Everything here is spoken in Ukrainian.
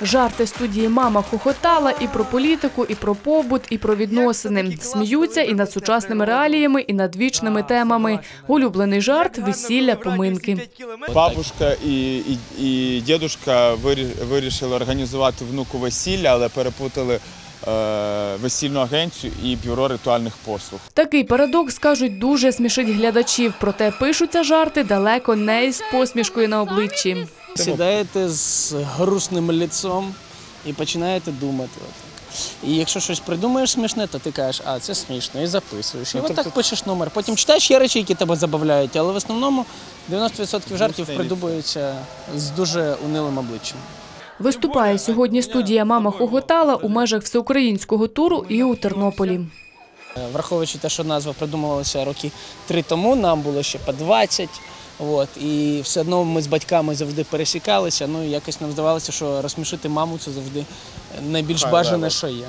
Жарти студії Мама хохотала і про політику, і про побут, і про відносини. Сміються і над сучасними реаліями, і над вічними темами. Улюблений жарт весілля поминки. Бабушка і, і, і дідушка вирішили організувати внуку весілля, але перепутали е, весільну агенцію і бюро ритуальних послуг. Такий парадокс кажуть дуже смішить глядачів. Проте пишуться жарти далеко не із посмішкою на обличчі. Сідаєте з грустним лицом і починаєте думати. І якщо щось придумаєш смішне, то ти кажеш, а це смішно, і записуєш. І Ну, отак тобто- пишеш номер. Потім читаєш є речі, які тебе забавляють, але в основному 90% жартів придумуються з дуже унилим обличчям. Виступає сьогодні студія Мама хохотала у межах всеукраїнського туру і у Тернополі. Враховуючи те, що назва придумувалася роки три тому, нам було ще по 20. От, і все одно ми з батьками завжди пересікалися. Ну і якось нам здавалося, що розсмішити маму це завжди найбільш бажане, що є.